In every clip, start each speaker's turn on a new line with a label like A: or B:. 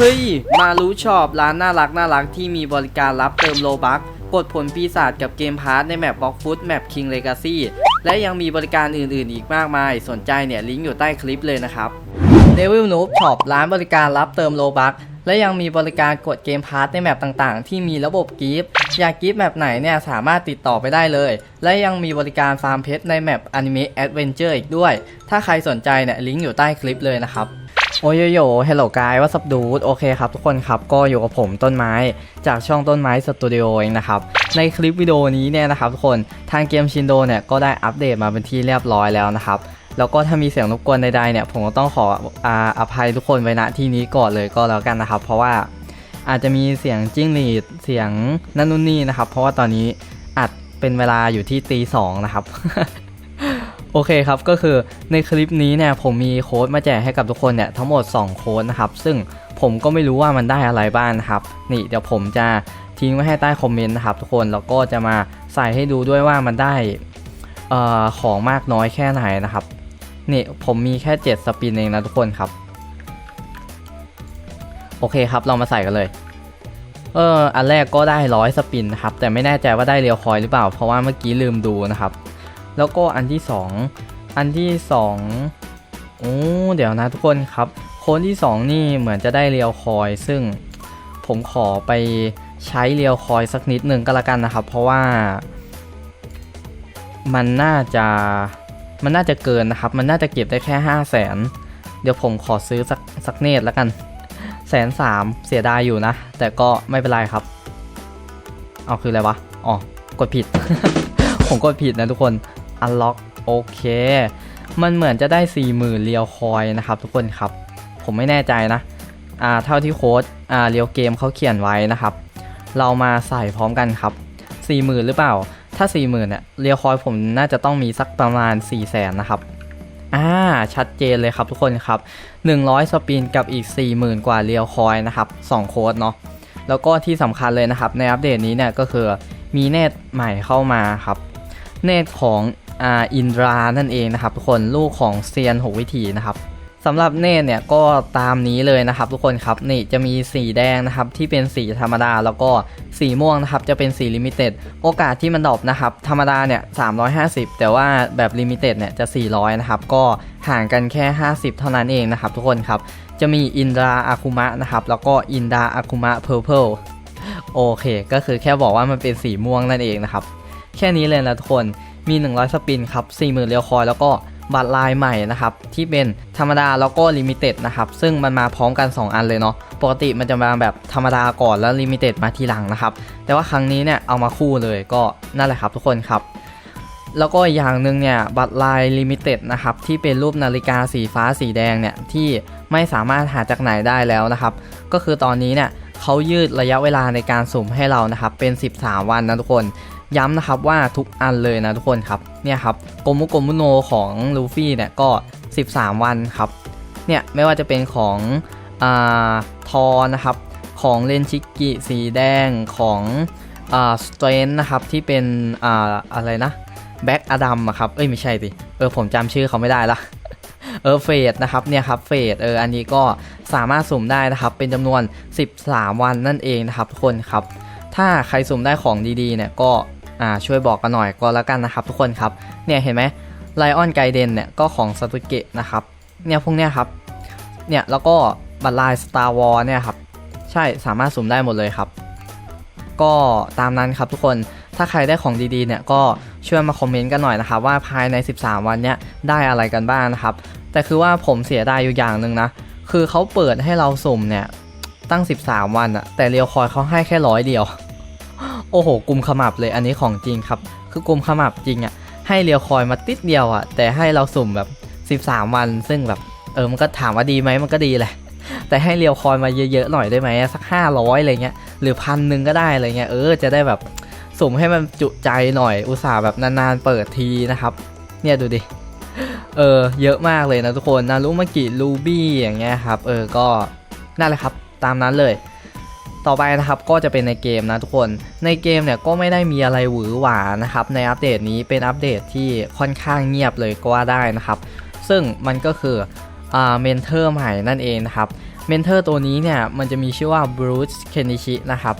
A: เฮ้ย มารู้ชอบร้านน่ารักน่ารักที่มีบริการรับเติมโลบักกดผลปีศาจกับเกมพาร์ทในแมปบล็อกฟุตแมปคิงเลกาซี่และยังมีบริการอื่นๆ อีกมากมาย สนใจเนี่ย ลิงก์อยู่ใต้คลิปเลยนะครับ Devil Noob Shop ร้านบริการรับเติมโลบักและยังมีบริการกดเกมพาร์ทในแมปต่างๆ ที่มีระบบกิฟต์อยากกิฟต์แมปไหนเนี่ยสามารถติดต่อไปได้เลย และยังมีบริการฟาร์มเพชรในแมป Anime Adventure อีกด้วย ถ้าใครสนใจเนี่ยลิงก์อยู่ใต้คลิปเลยนะครับ โอโยโยเฮลโลกายว่าสับดูดโอเคครับทุกคนครับก็อยู่กับผมต้นไม้จากช่องต้นไม้สตูดิโอเองนะครับในคลิปวิดีโอนี้เนี่ยนะครับทุกคนทางเกมชินโดเนี่ยก็ได้อัปเดตมาเป็นที่เรียบร้อยแล้วนะครับแล้วก็ถ้ามีเสียงรบกวนใดๆเนี่ยผมก็ต้องขออาอภัยทุกคนไว้ณที่นี้ก่อนเลยก็แล้วกันนะครับ เพราะว่าอาจจะมีเสียงจิ้งหรีดเสียงนั่นนู่นนี่นะครับเพราะว่าตอนนี้อัดเป็นเวลาอยู่ที่ตีสองนะครับ โอเคครับก็คือในคลิปนี้เนี่ยผมมีโค้ดมาแจกให้กับทุกคนเนี่ยทั้งหมด 2 โค้ดนะครับ ซึ่งผมก็ไม่รู้ว่ามันได้อะไรบ้างนะครับ นี่เดี๋ยวผมจะทิ้งไว้ให้ใต้คอมเมนต์นะครับทุกคนแล้วก็จะมาใส่ให้ดูด้วยว่ามันได้เอ่อของมากน้อยแค่ไหนนะครับนี่ผมมีแค่ 7 สปินเองนะทุกคนครับ โอเคครับเรามาใส่กันเลยเอออันแรกก็ได้ร้อยสปินนะครับแต่ไม่แน่ใจว่าได้เรียวคอยหรือเปล่า เพราะว่าเมื่อกี้ลืมดูนะครับ แล้วก็อันที่ 2 อันที่2โอ้เดี๋ยวนะทุกคนครับโค้ดที่ 2 นี่เหมือนจะได้เรียวคอย ซึ่งผมขอไปใช้เรียวคอยสักนิดหนึ่งก็แล้วกันนะครับ เพราะว่ามันน่าจะมันน่าจะเกินนะครับ มันน่าจะเก็บได้แค่ 5 0 0แสนเดี๋ยวผมขอซื้อสักสักเนตแล้วกันแสนสามเสียดายอยู่นะ แต่ก็ไม่เป็นไรครับ เอาคืออะไรวะ อ๋อ กดผิด ผมกดผิดนะทุกคน unlock โอเค มันเหมือนจะได้ 40,000เรียวคอยนะครับทุกคนครับ ผมไม่แน่ใจนะอ่าเท่าที่โค้ดอ่าเรียวเกมเขาเขียนไว้นะครับ เรามาใส่พร้อมกันครับ 40,000 หรือเปล่า ถ้า 40,000เนี่ยเรียวคอยผมน่าจะต้องมีสักประมาณ 400,000นะครับอ่าชัดเจนเลยครับทุกคนครับ 100 สปินกับอีก 40,000 กว่าเรียวคอยนะครับ2โค้ดเนาะแล้วก็ที่สำคัญเลยนะครับในอัปเดตนี้เนี่ยก็คือมีเนตใหม่เข้ามาครับ เนตของ อ่าอินดรานั่นเองนะครับทุกคนลูกของเซียนหกวิถีนะครับสำหรับเนตเนี่ยก็ตามนี้เลยนะครับ ทุกคนครับนี่จะมีสีแดงนะครับที่เป็นสีธรรมดา แล้วก็สีม่วงนะครับจะเป็นสีลิมิเต็ดโอกาสที่มันดรอปนะครับธรรมดาเนี่ย350 แต่ว่าแบบลิมิเต็ดเนี่ยจะ 400 นะครับ ก็ห่างกันแค่ 50 เท่านั้นเองนะครับ ทุกคนครับจะมีอินดราอาคุมะนะครับแล้วก็อินดาอาคุมะเพอร์เพลโอเค ก็คือแค่บอกว่ามันเป็นสีม่วงนั่นเองนะครับแค่นี้เลยนะทุกคน มี 100 สปินครับ 40,000 เรียวคอย แล้วก็บัตรลายใหม่นะครับ ที่เป็นธรรมดาแล้วก็ลิมิเต็ดนะครับ ซึ่งมันมาพร้อมกัน 2 อันเลยเนาะปกติมันจะมาแบบธรรมดาก่อนแล้วลิมิเต็ดมาทีหลังนะครับ แต่ว่าครั้งนี้เนี่ยเอามาคู่เลยก็นั่นแหละครับทุกคนครับแล้วก็อย่างหนึ่งเนี่ยบัตรลายลิมิเต็ดนะครับที่เป็นรูปนาฬิกาสีฟ้าสีแดงเนี่ยที่ไม่สามารถหาจากไหนได้แล้วนะครับ ก็คือตอนนี้เนี่ยเขายืดระยะเวลาในการสุ่มให้เรานะครับเป็น 13 วันนะทุกคน ย้ำนะครับว่าทุกอันเลยนะทุกคนครับเนี่ยครับโกมุโกมุโนของลูฟี่เนี่ยก็ 13 วันครับเนี่ยไม่ว่าจะเป็นของอ่าทอนะครับของเลนชิกิสีแดงของอ่าสเตรนนะครับที่เป็นอ่าอะไรนะแบ็กอดัมอะครับเอ้ยไม่ใช่สิเออผมจำชื่อเขาไม่ได้ละเออเฟดนะครับเนี่ยครับเฟดเอออันนี้ก็สามารถสุ่มได้นะครับ เป็นจำนวน 13 วันนั่นเองนะครับทุกคนครับ ถ้าใครสุ่มได้ของดีๆเนี่ยก็ อ่าช่วยบอกกันหน่อยก็แล้วกันนะครับทุกคนครับเนี่ยเห็นไหมไลออนไกเดนเนี่ยก็ของซาตุเกะนะครับเนี่ยพวกเนี้ยครับเนี่ยแล้วก็บัตรลาย Star War เนี่ยครับใช่สามารถสุ่มได้หมดเลยครับ ก็ตามนั้นครับทุกคนถ้าใครได้ของดีๆเนี่ยก็ช่วยมาคอมเมนต์กันหน่อยนะครับว่าภายใน 13 วันเนี้ยได้อะไรกันบ้างนะครับ แต่คือว่าผมเสียดายอยู่อย่างหนึ่งนะคือเขาเปิดให้เราสุ่มเนี่ยตั้ง 13 วันอะแต่เรียวคอยเขาให้แค่ร้อยเดียว โอ้โหกลุ่มขมับเลยอันนี้ของจริงครับ คือกลุ่มขมับจริงอะให้เรียวคอยมาติดเดียวอะแต่ให้เราสุ่มแบบ 13 วัน ซึ่งแบบเออมันก็ถามว่าดีไหมมันก็ดีแหละแต่ให้เรียวคอยมาเยอะๆหน่อยได้ไหมสัก 500อะไรเงี้ยหรือพันหนึ่งก็ได้อะไรเงี้ยเออจะได้แบบสุ่มให้มันจุใจหน่อยอุตส่าห์แบบนานๆเปิดทีนะครับ เนี่ยดูดิเออเยอะมากเลยนะทุกคนนารุมากิลูบี้อย่างเงี้ยครับ เออก็นั่นแหละครับ ตามนั้นเลย ต่อไปนะครับก็จะเป็นในเกมนะทุกคน ในเกมเนี่ยก็ไม่ได้มีอะไรหวือหวานะครับในอัปเดตนี้เป็นอัปเดตที่ค่อนข้างเงียบเลยก็ว่าได้นะครับ ซึ่งมันก็คืออ่าเมนเทอร์ใหม่นั่นเองนะครับเมนเทอร์ตัวนี้เนี่ยมันจะมีชื่อว่าบรูซเคนนิชินะครับ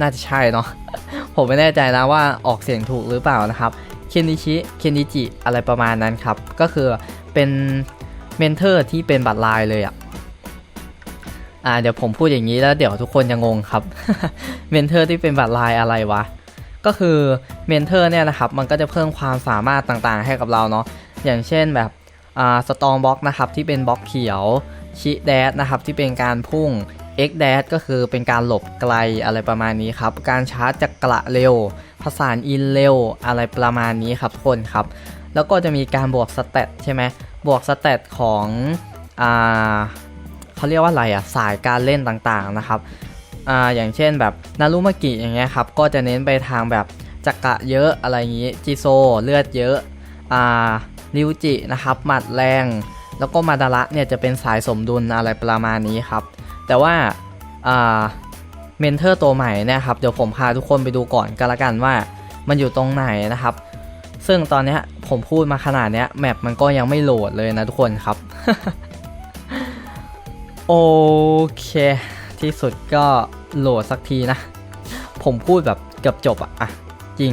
A: น่าจะใช่เนาะผมไม่แน่ใจนะว่าออกเสียงถูกหรือเปล่านะครับเคนนิชิเคนนิจิอะไรประมาณนั้นครับ ก็คือเป็นเมนเทอร์ที่เป็นบัตรลายเลยอะ อ่าเดี๋ยวผมพูดอย่างนี้แล้วเดี๋ยวทุกคนจะงงครับ เมนเทอร์ที่เป็นบัตรลายอะไรวะ ก็คือเมนเทอร์เนี่ยนะครับ มันก็จะเพิ่มความสามารถต่างๆ ให้กับเราเนาะ อย่างเช่นแบบอ่าสตองบล็อกนะครับที่เป็นบล็อกเขียว ชิแดดนะครับที่เป็นการพุ่ง X d a s ก็คือเป็นการหลบไกลอะไรประมาณนี้ครับ การชาร์จจักระเร็ว ผสานอินเร็วอะไรประมาณนี้ครับทุกคนครับ แล้วก็จะมีการบวกสเตตใช่ไหมบวกสเตตของอ่า เขาเรียกว่าอะไรอะสายการเล่นต่างๆนะครับอ่าอย่างเช่นแบบนารุมากิอย่างเงี้ยครับก็จะเน้นไปทางแบบจักระเยอะอะไรอย่างงี้จิโซเลือดเยอะอ่าริวจินะครับหมัดแรง แล้วก็มาดาระเนี่ยจะเป็นสายสมดุลอะไรประมาณนี้ครับ แต่ว่าเมนเทอร์ตัวใหม่เนะครับเดี๋ยวผมพาทุกคนไปดูก่อนกันละกันว่ามันอยู่ตรงไหนนะครับ ซึ่งตอนเนี้ยผมพูดมาขนาดเนี้ยแมปมันก็ยังไม่โหลดเลยนะทุกคนครับ โอเค ที่สุดก็โหลดสักทีนะ ผมพูดแบบเกือบจบอะอะจริง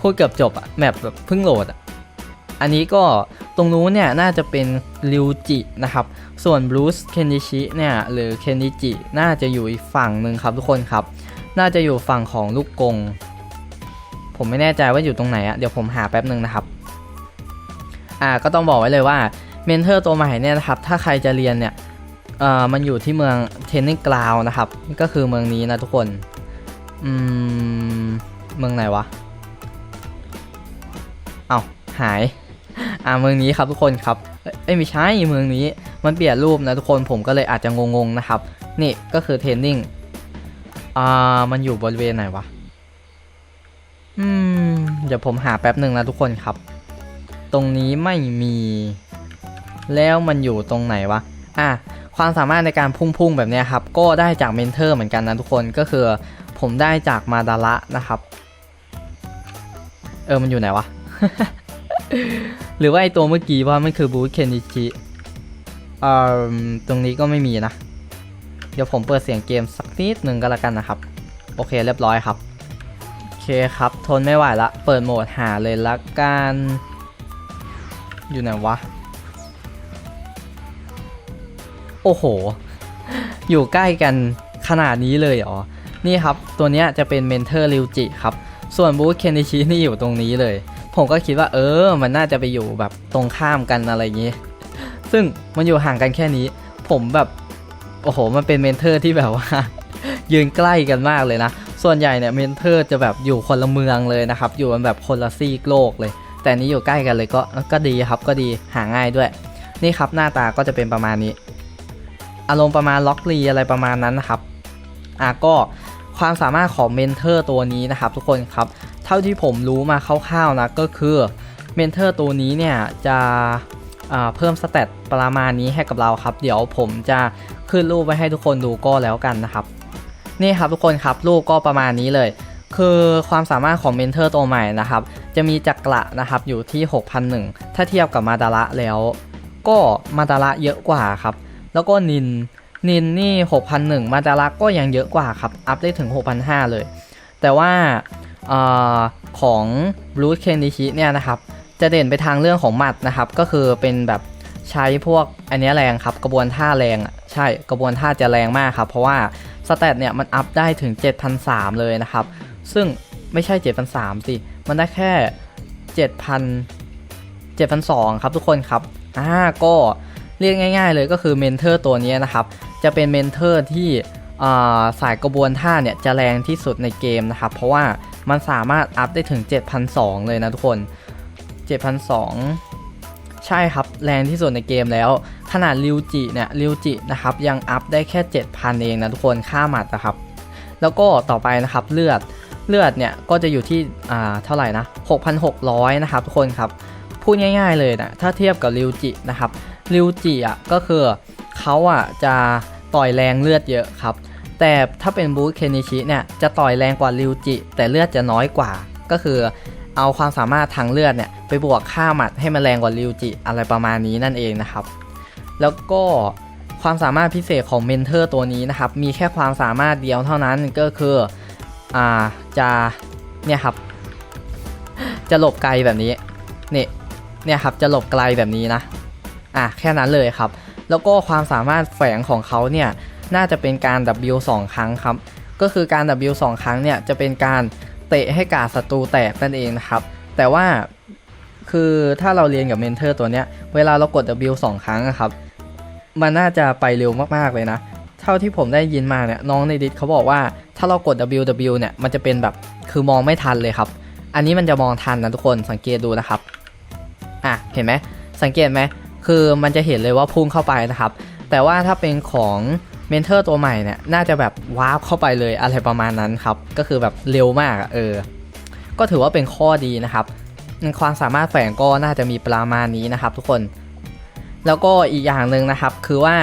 A: พูดเกือบจบอะแมปแบบเพิ่งโหลดอะอันนี้ก็ตรงนู้นเนี่ยน่าจะเป็นริวจินะครับ ส่วนบรูซเคนดิชิเนี่ยหรือเคนดิจิน่าจะอยู่อีกฝั่งหนึ่งครับทุกคนครับ น่าจะอยู่ฝั่งของลูกกง ผมไม่แน่ใจว่าอยู่ตรงไหนอะเดี๋ยวผมหาแป๊บหนึ่งนะครับ อ่าก็ต้องบอกไว้เลยว่าเมนเทอร์ตัวใหม่เนี่ยนะครับ ถ้าใครจะเรียนเนี่ย เอ่อมันอยู่ที่เมืองเทนนิสกราวนะครับ ก็คือเมืองนี้นะทุกคน อืม เมืองไหนวะ เอาหาย อ่าเมืองนี้ครับทุกคนครับเอ้ยไม่ใช่เมืองนี้ มันเปลี่ยนรูปนะทุกคนผมก็เลยอาจจะงงๆนะครับ นี่ก็คือเทนนิงอ่ามันอยู่บริเวณไหนวะ อืม เดี๋ยวผมหาแป๊บหนึ่งนะทุกคนครับ ตรงนี้ไม่มี แล้วมันอยู่ตรงไหนวะ อะความสามารถในการพุ่งๆแบบนี้ครับ ก็ได้จากเมนเทอร์เหมือนกันนะทุกคนก็คือผมได้จากมาดาระนะครับ เออมันอยู่ไหนวะ หรือว่าไอตัวเมื่อกี้ว่ามันคือบูธเคนิชิเอ่อตรงนี้ก็ไม่มีนะ เดี๋ยวผมเปิดเสียงเกมสักนิดหนึ่งก็แล้วกันนะครับ โอเคเรียบร้อยครับ โอเคครับ ทนไม่ไหวละ เปิดโหมดหาเลยละกัน อยู่ไหนวะ โอ้โห อยู่ใกล้กันขนาดนี้เลยเหรอนี่ครับตัวนี้จะเป็นเมนเทอร์ริวจิครับ ส่วนบูธเคนดิชินี่อยู่ตรงนี้เลย ผมก็คิดว่าเออ มันน่าจะไปอยู่แบบตรงข้ามกันอะไรอย่างนี้ ซึ่งมันอยู่ห่างกันแค่นี้ ผมแบบโอ้โห มันเป็นเมนเทอร์ที่แบบว่า ยืนใกล้กันมากเลยนะ ส่วนใหญ่เนี่ยเมนเทอร์จะแบบอยู่คนละเมืองเลยนะครับ อยู่กันแบบคนละซีกโลกเลย แต่นี้อยู่ใกล้กันเลยก็ก็ดีครับก็ดีหาง่ายด้วย นี่ครับหน้าตาก็จะเป็นประมาณนี้ อารมณ์ประมาณล็อกลีอะไรประมาณนั้นนะครับอะก็ความสามารถของเมนเทอร์ตัวนี้นะครับ ทุกคนครับ เท่าที่ผมรู้มาคร่าวๆนะก็คือเมนเทอร์ตัวนี้เนี่ยจะเพิ่มสเตตประมาณนี้ให้กับเราครับ เดี๋ยวผมจะขึ้นรูปไว้ให้ทุกคนดูก็แล้วกันนะครับ นี่ครับทุกคนครับรูปก็ประมาณนี้เลย คือความสามารถของเมนเทอร์ตัวใหม่นะครับ จะมีจักระนะครับอยู่ที่ 6,001 ถ้าเทียบกับมาดาระแล้ว ก็มาดาระเยอะกว่าครับ แล้วก็นิน นินนี่ 6,001 มาดาระก็ยังเยอะกว่าครับ อัพได้ถึง 6,500 เลย แต่ว่าอของบลู e เคนดิชิเนี่ยนะครับ จะเด่นไปทางเรื่องของหมัดนะครับ ก็คือเป็นแบบใช้พวกอันนี้แรงครับ กระบวนท่าแรงใช่กระบวนท่าจะแรงมากครับ เพราะว่าสเตตเนี่ยมันอัพได้ถึง 7,003 เลยนะครับ ซึ่งไม่ใช่ 7,003สิ มันได้แค่ 7,000 7,002 ครับทุกคนครับ อ่า ก็ เรียกง่าย ๆ เลยก็คือเมนเทอร์ตัวนี้นะครับ จะเป็นเมนเทอร์ที่สายกระบวนท่าเนี่ยจะแรงที่สุดในเกมนะครับ เพราะว่ามันสามารถอัพได้ถึง7,002เลยนะทุกคน7,002ใช่ครับ แรงที่สุดในเกมแล้ว ขนาดริวจิเนี่ยริวจินะครับ ยังอัพได้แค่ 7,000 เองนะทุกคนค่าหมัดนะครับ แล้วก็ต่อไปนะครับเลือดเลือดเนี่ยก็จะอยู่ที่อ่าเท่าไหร่นะ 6,600 นะครับทุกคนครับ พูดง่าย ๆเลยนะถ้าเทียบกับริวจินะครับ ริวจิอะก็คือเขาอะจะต่อยแรงเลือดเยอะครับ แต่ถ้าเป็นบูธเคนิชิเนี่ยจะต่อยแรงกว่าริวจิ แต่เลือดจะน้อยกว่า ก็คือเอาความสามารถทางเลือดเนี่ยไปบวกค่าหมัดให้มันแรงกว่าริวจิอะไรประมาณนี้นั่นเองนะครับ แล้วก็ควความสามารถพิเศษของเมนเทอร์ตัวนี้นะครับ มีแค่ความสามารถเดียวเท่านั้นก็คืออ่าจะเนี่ยครับ จะหลบไกลแบบนี้นี่เนี่ยครับจะหลบไกลแบบนี้นะ อะแค่นั้นเลยครับ แล้วก็ความสามารถแฝงของเขาเนี่ยน่าจะเป็นการ W 2ครั้งครับ ก็คือการ W 2ครั้งเนี่ยจะเป็นการเตะให้กาศัตรูแตกนั่นเองนะครับ แต่ว่าคือถ้าเราเรียนกับเมนเทอร์ตัวเนี้ย เวลาเรากด W 2ครั้งอะครับ มันน่าจะไปเร็วมากๆเลยนะ เท่าที่ผมได้ยินมาเนี่ยน้องในดิสเขาบอกว่าถ้าเรากด WW เนี่ยมันจะเป็นแบบคือมองไม่ทันเลยครับ อันนี้มันจะมองทันนะทุกคนสังเกตดูนะครับ อะเห็นไหมสังเกตไหม คือมันจะเห็นเลยว่าพุ่งเข้าไปนะครับ แต่ว่าถ้าเป็นของเมนเทอร์ตัวใหม่เนี่ยน่าจะแบบวาร์ปเข้าไปเลยอะไรประมาณนั้นครับ ก็คือแบบเร็วมากเออ ก็ถือว่าเป็นข้อดีนะครับ ความสามารถแฝงก็น่าจะมีประมาณนี้นะครับ ทุกคน แล้วก็อีกอย่างหนึ่งนะครับ คือว่า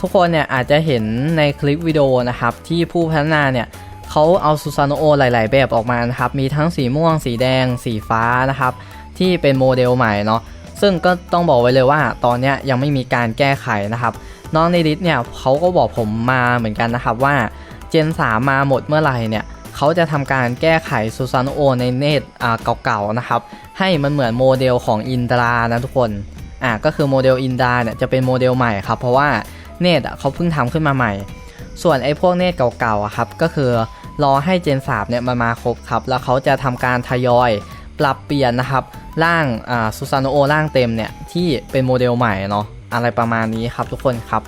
A: ทุกคนเนี่ยอาจจะเห็นในคลิปวิดีโอนะครับ ที่ผู้พัฒนาเนี่ยเขาเอาซูซานโอหลาย ๆ แบบออกมานะครับ มีทั้งสีม่วง สีแดง สีฟ้านะครับ ที่เป็นโมเดลใหม่เนาะ ซึ่งก็ต้องบอกไว้เลยว่าตอนนี้ยังไม่มีการแก้ไขนะครับ น้องในดิสเนี่ยเขาก็บอกผมมาเหมือนกันนะครับว่าเจน 3 มาหมดเมื่อไหร่เนี่ยเขาจะทำการแก้ไขซูซานโอในเนตอ่าเก่าๆนะครับ ให้มันเหมือนโมเดลของอินตรานะทุกคนอะก็คือโมเดลอินดาเนี่ยจะเป็นโมเดลใหม่ครับ เพราะว่าเนตเขาเพิ่งทำขึ้นมาใหม่ ส่วนไอ้พวกเนตเก่าๆอะครับก็คือรอให้เจน3เนี่ยมันมาครบครับ แล้วเขาจะทำการทยอยปรับเปลี่ยนนะครับ ร่างอ่าซูซานโอร่างเต็มเนี่ย ที่เป็นโมเดลใหม่เนาะอะไรประมาณนี้ครับทุกคนครับ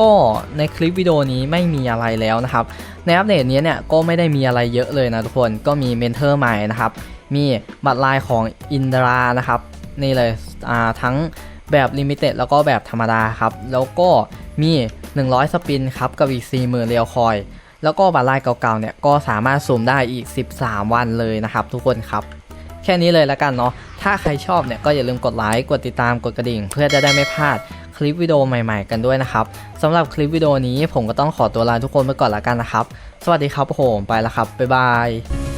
A: ก็ในคลิปวิดีโอนี้ไม่มีอะไรแล้วนะครับ ในอัปเดตนี้เนี่ยก็ไม่ได้มีอะไรเยอะเลยนะทุกคนก็มีเมนเทอร์ใหม่นะครับ มีบัตรลายของอินดรานะครับนี่เลยอ่าทั้งแบบลิมิเต็ดแล้วก็แบบธรรมดาครับ แล้วก็มี 100 สปินครับ กับอีก 40,000เรียวคอย แล้วก็บัตรลายเก่าๆเนี่ยก็สามารถสุ่มได้อีก 13 วันเลยนะครับทุกคนครับ ค่นี้เลยละกันเนาะ ถ้าใครชอบเนี่ยก็อย่าลืมกดไลค์ กดติดตาม กดกระดิ่ง เพื่อจะได้ไม่พลาดคลิปวิดีโอใหม่ๆกันด้วยนะครับสำหรับคลิปวิดีโอนี้ผมก็ต้องขอตัวลาทุกคนไปก่อนละกันนะครับ สวัสดีครับผมไปแล้วครับบ๊ายบาย